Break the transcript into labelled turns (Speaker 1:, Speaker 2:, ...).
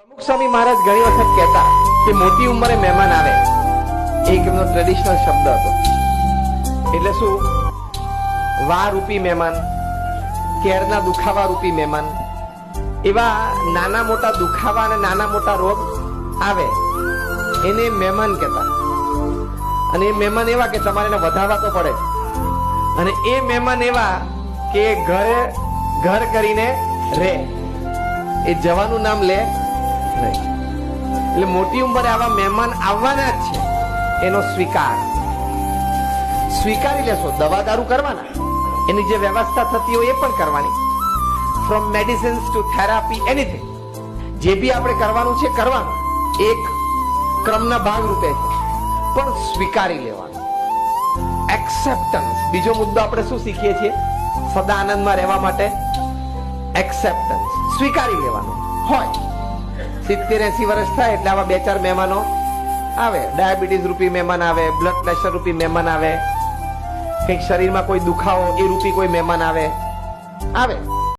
Speaker 1: પ્રમુખ સ્વામી મહારાજ ઘણી વખત કહેતા કે મોટી ઉંમરે મહેમાન આવે. એક એમનો ટ્રેડિશનલ શબ્દ હતો. એટલે શું? વા રૂપી મહેમાન કેરના દુખાવા રૂપી મહેમાન, એવા નાના મોટા દુખાવા અને નાના મોટા રોગ આવે. એને મહેમાન કહેતા. અને એ મહેમાન એવા કે તમારે એને વધારવા તો પડે. અને એ મહેમાન એવા કે ઘરે, ઘર કરીને રહે એ જવાનું નામ લે. નહીં. એટલે મોટી ઉંમરે આવા મહેમાન આવવાના જ છે. એનો સ્વીકાર. સ્વીકારી લેશો, દવા દારૂ કરવાના. એની જે વ્યવસ્થા થતી હોય એ પણ કરવાની. From medicines to therapy anything જે બી આપણે કરવાનું છે, કરવાનું. એક ક્રમના ભાગ રૂપે છે. પણ સ્વીકારી લેવાનું. એક્સેપ્ટન્સ બીજો મુદ્દો આપણે શું શીખીએ છીએ? સદા આનંદમાં રહેવા માટે એક્સેપ્ટન્સ સ્વીકારી લેવાનું. હોય. સિત્તેર એસી વર્ષ થાય એટલે આવા બે ચાર મહેમાનો આવે. ડાયાબિટીસ રૂપી મહેમાન આવે બ્લડ પ્રેશર રૂપી મહેમાન આવે. કંઈક શરીરમાં કોઈ દુખાવો એ રૂપી કોઈ મહેમાન આવે. આવે.